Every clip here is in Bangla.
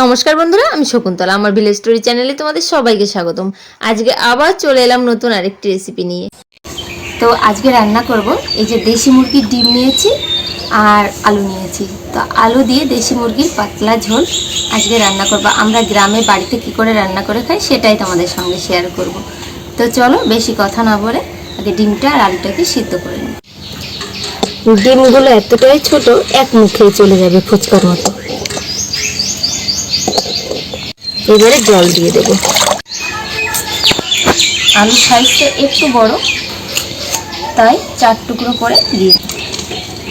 নমস্কার বন্ধুরা, আমি শকুন্তলা। আমার ভিলেজ স্টোরি চ্যানেলে তোমাদের সবাইকে স্বাগতম। আজকে আবার চলে এলাম নতুন আরেকটি রেসিপি নিয়ে। তো আজকে রান্না করব এই যে দেশি মুরগির ডিম নিয়েছি আর আলু নিয়েছি। তো আলু দিয়ে দেশি মুরগির পাতলা ঝোল আজকে রান্না করব। আমরা গ্রামে বাড়িতে কি করে রান্না করে খাই সেটাই তোমাদের সঙ্গে শেয়ার করব। তো চলো বেশি কথা না বলে আগে ডিমটা আর আলুটাকে সিদ্ধ করে নিই। ডিমগুলো এতটাই ছোট, এক মুখেই চলে যাবে ফুচকার মতো। এবারে জল দিয়ে দেব। আলুর সাইজটা একটু বড়, তাই চার টুকরো করে দিয়ে।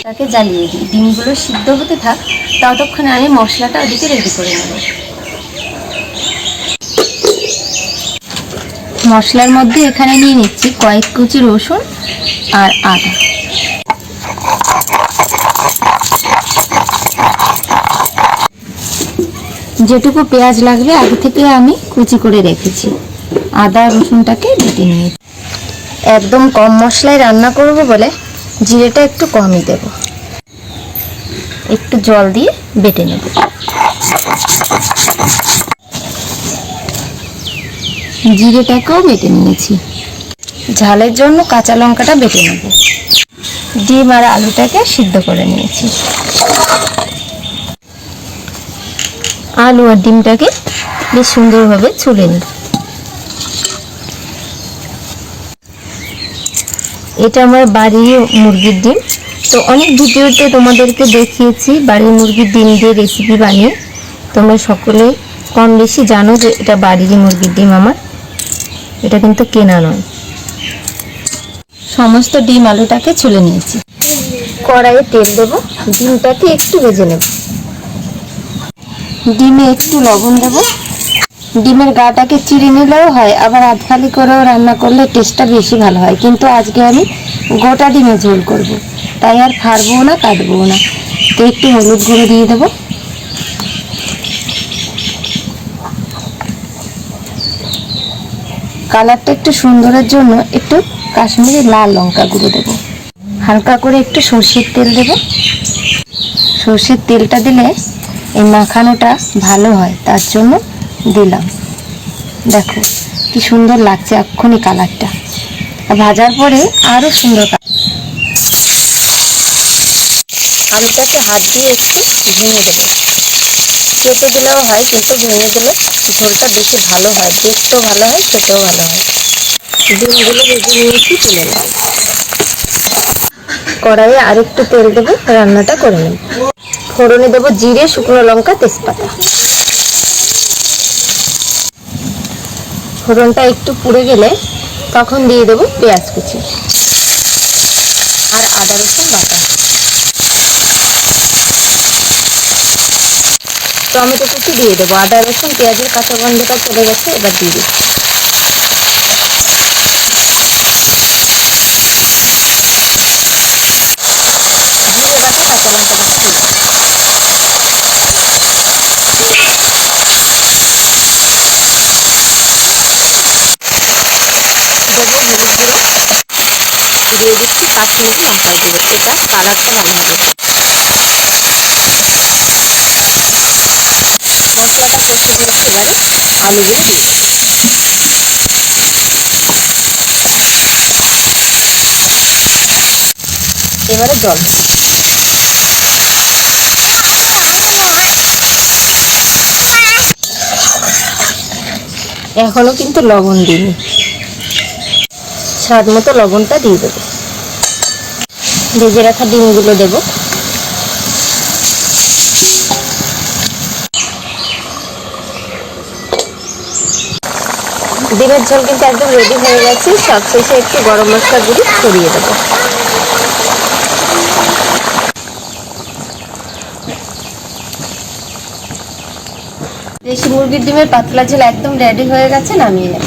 তাকে জ্বালিয়ে দিই। ডিমগুলো সিদ্ধ হতে থাক, ততক্ষণে আমি মশলাটা ওদিকে রেডি করে নেব। মশলার মধ্যে এখানে নিয়ে নিচ্ছি কয়েক কুচি রসুন আর আদা। যেটুকু পেঁয়াজ লাগবে, আগে থেকে আমি কুচি করে রেখেছি। আদা, রসুনটাকে বেটে নিয়েছি একদম কম মশলায় রান্না করব বলে জিরেটা একটু কমই দেব। একটু জল দিয়ে বেটে নেব। জিরেটাকেও বেটে নিয়েছি। ঝালের জন্য কাঁচা লঙ্কাটা বেটে নেব। ডিম আর আলুটাকে সিদ্ধ করে নিয়েছি। আলু আর ডিমটাকে বেশ সুন্দরভাবে ছুলে নিই। এটা আমার বাড়ির মুরগির ডিম। তো অনেক ভিডিওতে তোমাদেরকে দেখিয়েছি বাড়ির মুরগির ডিম দিয়ে রেসিপি বানিয়ে। তোমরা সকলে কম বেশি জানো যে এটা বাড়িরই মুরগির ডিম আমার। এটা কিন্তু কেনা নয়। সমস্ত ডিম আলুটাকে ছুলে নিয়েছি। কড়াইয়ে তেল দেবো। ডিমটাকে একটু ভেজে নেব। ডিমে একটু লবণ দেব। ডিমের গাটাকে চিড়ে নিলেও হয়, আবার আধ খালি করেও রান্না করলে টেস্টটা বেশি ভালো হয়। কিন্তু আজকে আমি গোটা ডিমে ঝোল করব। তাই আর ফাড়বো না কাটবো না। তো একটু হলুদ গুঁড়ো দিয়ে দেবো। কালারটা একটু সুন্দরের জন্য একটু কাশ্মীরি লাল লঙ্কা গুঁড়ো দেবো। হালকা করে একটু সর্ষের তেল দেবো। সর্ষের তেলটা দিলে এই মাখানোটা ভালো হয়, তার জন্য দিলাম। দেখো, কি সুন্দর লাগছে এক্ষুনি কালারটা। ভাজার পরে আরও সুন্দর আলুটাকে হাত দিয়ে একটু ভেঙে দেবো। কেটে দিলেও হয়, কিন্তু ভেঙে দিলে ঝোলটা বেশি ভালো হয়, টেস্টও ভালো হয়, খেতেও ভালো হয়। ডিমগুলো ভেজে নিয়েছি, তুলে নেব। কড়াইয়ে আরেকটু তেল দেবো, রান্নাটা করে নেব। ফোড়নে দেবো জিরে, শুকনো লঙ্কা, তেজপাতা। ফোড়নটা একটু পুড়ে গেলে তখন দিয়ে দেবো পেঁয়াজ কুচি আর আদা রসুন বাটা। টমেটো কুচি দিয়ে দেবো। আদা রসুন, পেঁয়াজের কাঁচা গন্ধটা চলে গেছে, এবার দিয়ে দিচ্ছি জিরে বাটা কাঁচা লঙ্কা বাটা দিয়ে দেবো দেবো হলুদ গুঁড়ো লঙ্কার গুঁড়ো এটা কালারটা হবে মশলাটা কষে নিয়েছি এবারে আলুগুলো দিয়ে এবারে জল। এখনও কিন্তু লবণ দিইনি। স্বাদ মতো লবণটা দিয়ে দেবো। ভেজে রাখা ডিমগুলো দেবো। ডিমের ঝোল কিন্তু একদম রেডি হয়ে গেছে। সব শেষে একটু গরম মশলা গুঁড়ি ছড়িয়ে দেবো। দেশি মুরগির ডিমের পাতলা ঝোল একদম রেডি হয়ে গেছে, নামিয়ে নেব।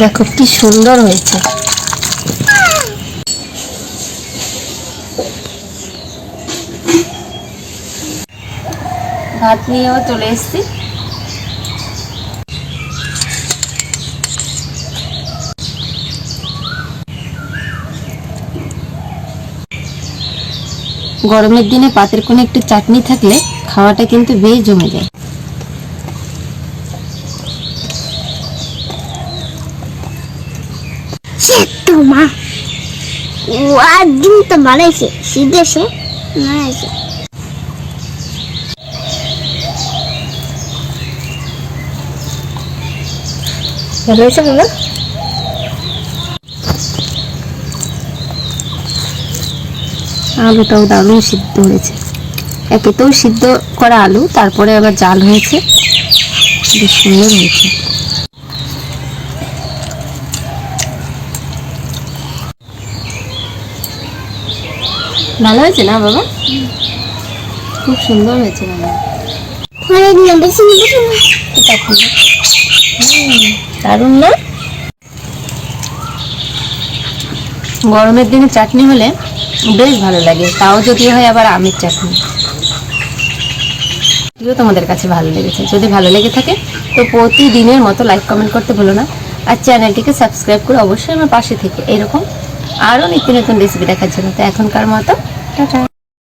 দেখো কি সুন্দর হয়েছে। ভাত নিয়েও চলে এসেছি। গরমের দিনে পাতের কোণে একটু চাটনি থাকলে খাওয়াটা কিন্তু বেশ জমে যায়। মা। ও একদিন তো বানাইছে সিদ্ধেছে বানাইছে ভালো হয়েছে বাবা আলুটাও দারুণ সিদ্ধ হয়েছে। একেতেও সিদ্ধ করা আলু তারপরে আবার জাল হয়েছে। বেশ সুন্দর হয়েছে। ভালো হয়েছে না বাবা? খুব সুন্দর হয়েছে বাবা। অনেক বেশি দারুণ না? গরমের দিনে চাটনি হলে বেশ ভালো লাগে, তাও যদি হয় আবার আমের চাটনি। এগুলো তোমাদের কাছে ভালো লেগেছে। যদি ভালো লেগে থাকে, তো প্রতিদিনের মতো লাইক কমেন্ট করতে ভুলো না। আর চ্যানেলটিকে সাবস্ক্রাইব করে অবশ্যই আমার পাশে থেকে। এরকম আরও নিত্য নতুন রেসিপি দেখার জন্য। তো এখনকার মতো, টাটা।